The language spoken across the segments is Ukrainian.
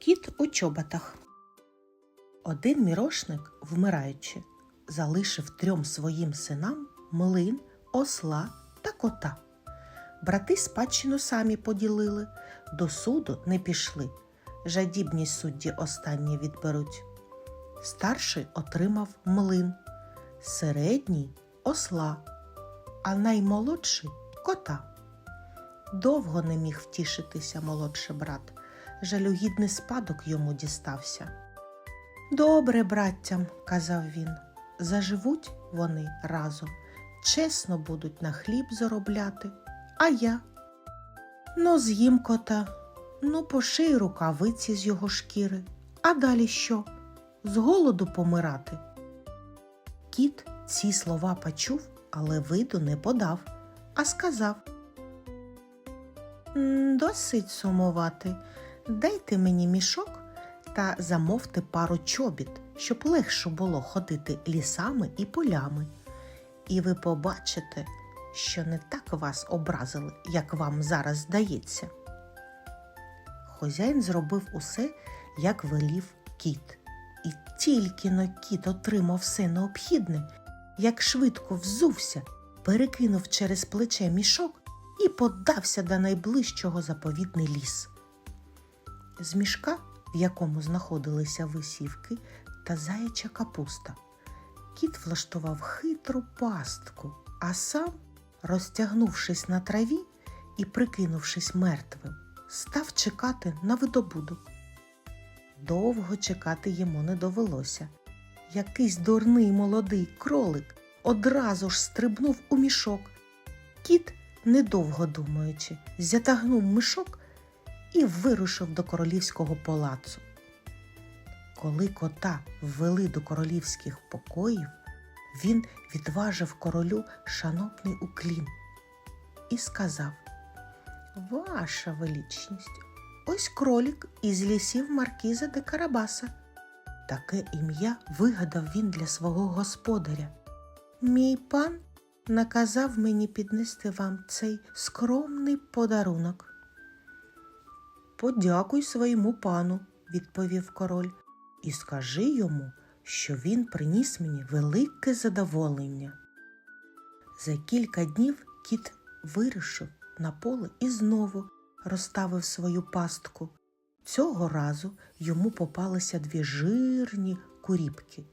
Кіт у чоботах. Один мірошник, вмираючи, залишив трьом своїм синам млин, осла та кота. Брати спадщину самі поділили, до суду не пішли. Жадібні судді останні відберуть. Старший отримав млин, середній осла, а наймолодший кота. Довго не міг втішитися молодший брат, жалюгідний спадок йому дістався. Добре, браттям, казав він, заживуть вони разом, чесно будуть на хліб заробляти, а я. Ну, з'їм кота, ну поший рукавиці з його шкіри, а далі що? З голоду помирати. Кіт ці слова почув, але виду не подав, а сказав Досить сумувати. Дайте мені мішок та замовте пару чобіт, щоб легше було ходити лісами і полями. І ви побачите, що не так вас образили, як вам зараз здається. Хозяїн зробив усе, як велів кіт. І тільки но кіт отримав все необхідне, як швидко взувся, перекинув через плече мішок і подався до найближчого заповідний ліс. З мішка, в якому знаходилися висівки та заяча капуста, кіт влаштував хитру пастку, а сам, розтягнувшись на траві і прикинувшись мертвим, став чекати на видобудок. Довго чекати йому не довелося. Якийсь дурний молодий кролик одразу ж стрибнув у мішок. Кіт, недовго думаючи, затягнув мішок і вирушив до королівського палацу. Коли кота ввели до королівських покоїв, він відважив королю шанобний уклін і сказав Ваша величність, ось кролік із лісів Маркіза де Карабаса. Таке ім'я вигадав він для свого господаря. Мій пан наказав мені піднести вам цей скромний подарунок. Подякуй своєму пану, відповів король, і скажи йому, що він приніс мені велике задоволення. За кілька днів кіт вирушив на поле і знову розставив свою пастку. Цього разу йому попалися дві жирні куріпки.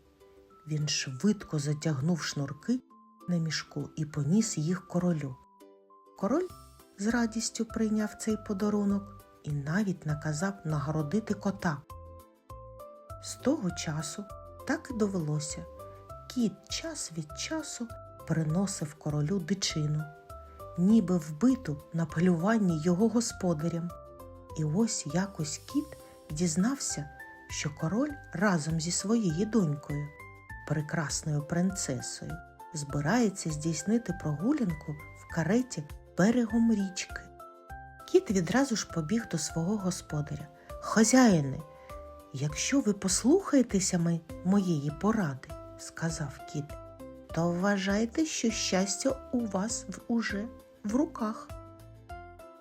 Він швидко затягнув шнурки на мішку і поніс їх королю. Король з радістю прийняв цей подарунок і навіть наказав нагородити кота. З того часу так і довелося. Кіт час від часу приносив королю дичину, ніби вбиту на полюванні його господарям. І ось якось кіт дізнався, що король разом зі своєю донькою, прекрасною принцесою, збирається здійснити прогулянку в кареті берегом річки. Кіт відразу ж побіг до свого господаря. Хазяїне, якщо ви послухаєтеся ми- моєї поради, сказав кіт, то вважайте, що щастя у вас уже в руках.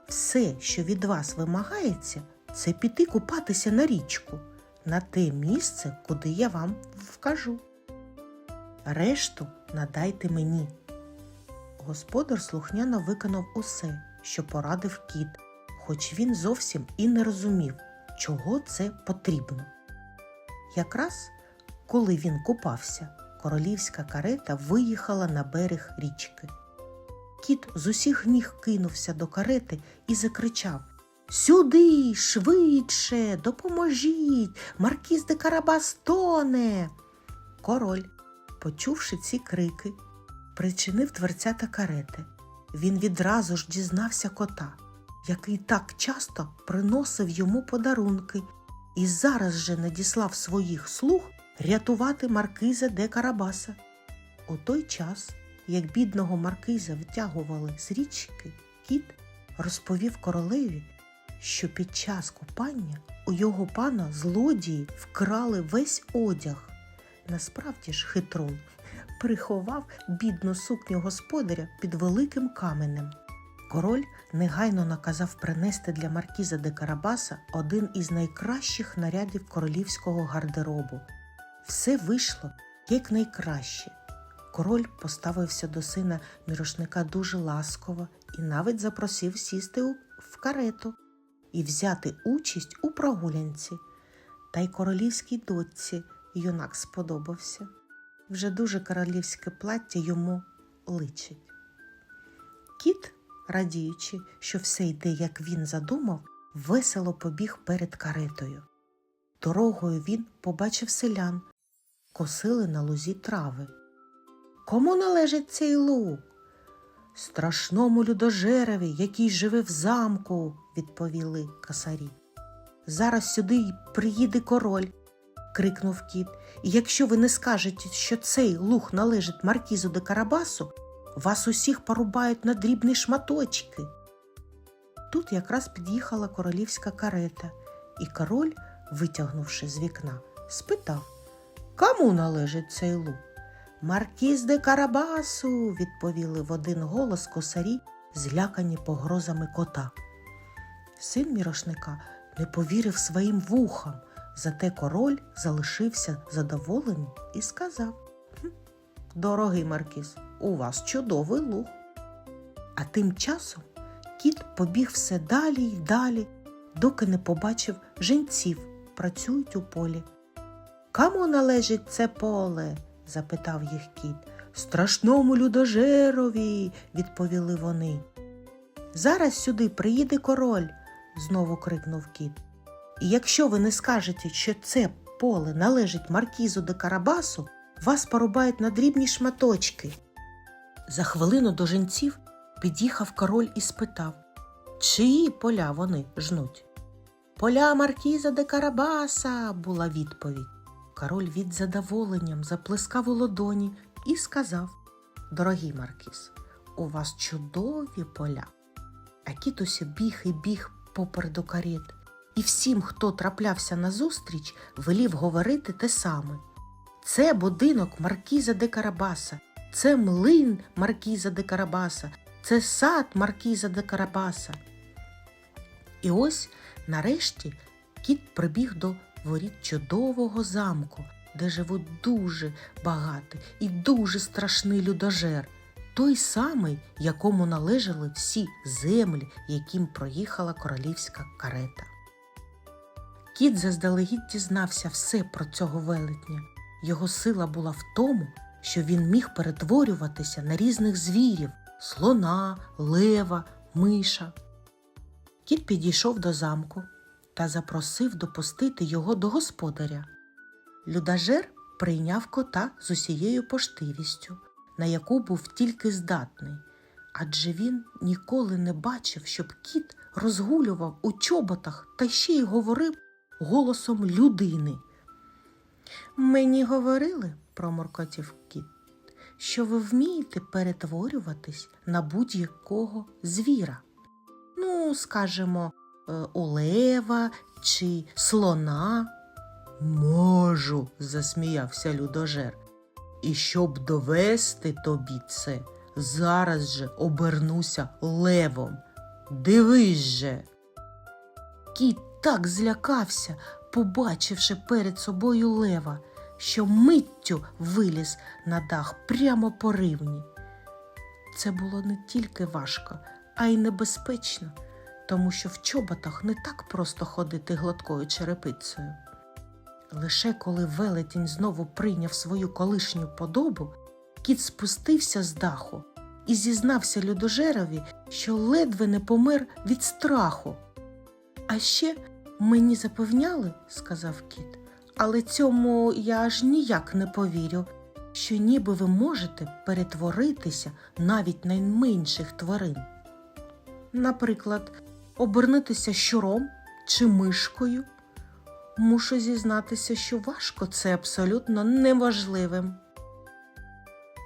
Все, що від вас вимагається, це піти купатися на річку, на те місце, куди я вам вкажу. Решту надайте мені. Господар слухняно виконав усе, що порадив кіт, хоч він зовсім і не розумів, чого це потрібно. Якраз коли він купався, королівська карета виїхала на берег річки. Кіт з усіх ніг кинувся до карети і закричав Сюди, швидше, допоможіть, маркіз де Карабас тоне. Король, почувши ці крики, причинив дверцята карети. Він відразу ж дізнався кота, який так часто приносив йому подарунки, і зараз же надіслав своїх слуг рятувати маркиза де Карабаса. У той час, як бідного маркиза витягували з річки, кіт розповів королеві, що під час купання у його пана злодії вкрали весь одяг. Насправді ж хитрун приховав бідну сукню господаря під великим каменем. Король негайно наказав принести для маркіза де Карабаса один із найкращих нарядів королівського гардеробу. Все вийшло як найкраще. Король поставився до сина мірошника дуже ласково і навіть запросив сісти в карету і взяти участь у прогулянці. Та й королівській дочці юнак сподобався. Вже дуже королівське плаття йому личить. Кіт, радіючи, що все йде, як він задумав, весело побіг перед каретою. Дорогою він побачив селян, косили на лузі трави. Кому належить цей луг? Страшному людожереві, який живе в замку, відповіли косарі. Зараз сюди й приїде король, крикнув кіт. І якщо ви не скажете, що цей луг належить маркізу де Карабасу, вас усіх порубають на дрібні шматочки. Тут якраз під'їхала королівська карета, і король, витягнувши з вікна, спитав Кому належить цей луг? Маркіз де Карабасу, відповіли в один голос косарі, злякані погрозами кота. Син мірошника не повірив своїм вухам, зате король залишився задоволений і сказав «Хм, Дорогий маркіз, у вас чудовий луг. А тим часом кіт побіг все далі й далі, доки не побачив женців, працюють у полі. Кому належить це поле? запитав їх кіт. Страшному людожерові, відповіли вони. Зараз сюди приїде король, знову крикнув кіт. І якщо ви не скажете, що це поле належить маркізу де Карабасу, вас порубають на дрібні шматочки. За хвилину до женців під'їхав король і спитав, чиї поля вони жнуть. Поля маркіза де Карабаса, була відповідь. Король від задоволенням заплескав у ладоні і сказав Дорогий маркіз, у вас чудові поля. А кіт усе біг і біг попереду карет, і всім, хто траплявся назустріч, велів говорити те саме. Це будинок Маркіза де Карабаса, це млин Маркіза де Карабаса, це сад Маркіза де Карабаса. І ось нарешті кіт прибіг до воріт чудового замку, де живуть дуже багатий і дуже страшний людожер, той самий, якому належали всі землі, яким проїхала королівська карета. Кіт заздалегідь дізнався все про цього велетня. Його сила була в тому, що він міг перетворюватися на різних звірів слона, лева, миша. Кіт підійшов до замку та запросив допустити його до господаря. Людажер прийняв кота з усією поштивістю, на яку був тільки здатний, адже він ніколи не бачив, щоб кіт розгулював у чоботах та ще й говорив голосом людини. Мені говорили, проморкотів кіт, що ви вмієте перетворюватись на будь-якого звіра. Ну, скажімо, е, у лева чи слона. Можу, засміявся людожер. І щоб довести тобі це, зараз же обернуся левом. Дивись же. Кіт так злякався, побачивши перед собою лева, що миттю виліз на дах прямо по ривні. Це було не тільки важко, а й небезпечно, тому що в чоботах не так просто ходити гладкою черепицею. Лише коли велетень знову прийняв свою колишню подобу, кіт спустився з даху і зізнався людожерові, що ледве не помер від страху. А ще мені запевняли, сказав кіт, але цьому я аж ніяк не повірю, що ніби ви можете перетворитися навіть найменших тварин. Наприклад, обернутися щуром чи мишкою. Мушу зізнатися, що важко це абсолютно неможливим.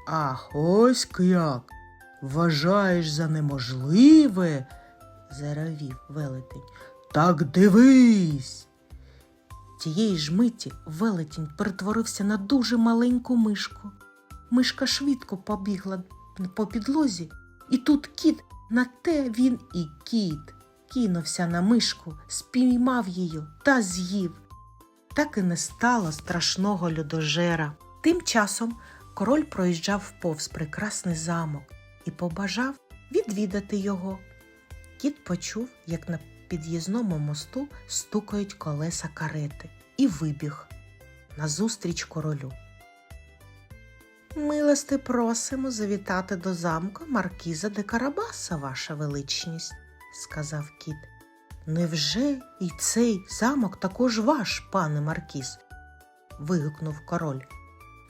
Ах, ось як. Вважаєш за неможливе, заревів велетень. Так дивись. Тієї ж миті велетень перетворився на дуже маленьку мишку. Мишка швидко побігла по підлозі, і тут кіт На те він і кіт кинувся на мишку, спіймав її та з'їв. Так і не стало страшного людожера. Тим часом король проїжджав повз прекрасний замок і побажав відвідати його. Кіт почув, як на під'їзному мосту стукають колеса карети, і вибіг назустріч королю. Милости просимо завітати до замку Маркіза де Карабаса, ваша величність, сказав кіт. Невже і цей замок також ваш, пане Маркіз? вигукнув король.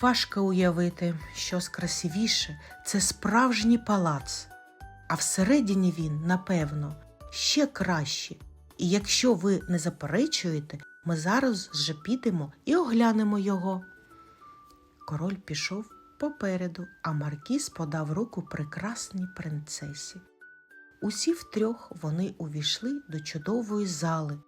Важко уявити, щось красивіше це справжній палац, а всередині він, напевно, ще краще. І якщо ви не заперечуєте, ми зараз вже підемо і оглянемо його. Король пішов попереду, а Маркіз подав руку прекрасній принцесі. Усі втрьох вони увійшли до чудової зали,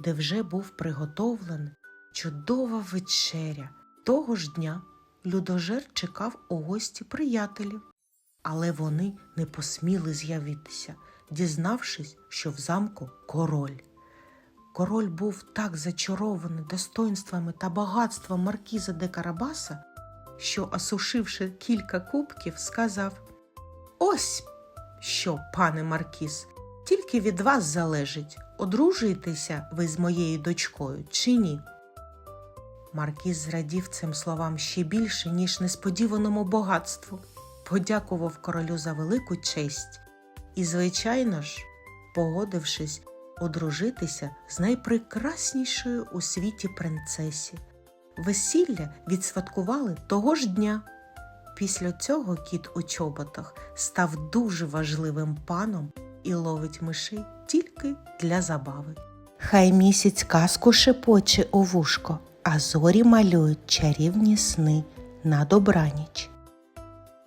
де вже був приготовлений чудова вечеря. Того ж дня людожер чекав у гості приятелів, але вони не посміли з'явитися, дізнавшись, що в замку король. Король був так зачарований достоинствами та багатством маркіза де Карабаса, що, осушивши кілька кубків, сказав Ось що, пане Маркіз, тільки від вас залежить, одружуєтеся ви з моєю дочкою чи ні. Маркіз зрадів цим словам ще більше, ніж несподіваному багатству, подякував королю за велику честь і, звичайно ж, погодившись одружитися з найпрекраснішою у світі принцесі. Весілля відсвяткували того ж дня. Після цього кіт у чоботах став дуже важливим паном і ловить мишей тільки для забави. Хай місяць казку шепоче у вушко, а зорі малюють чарівні сни на добраніч.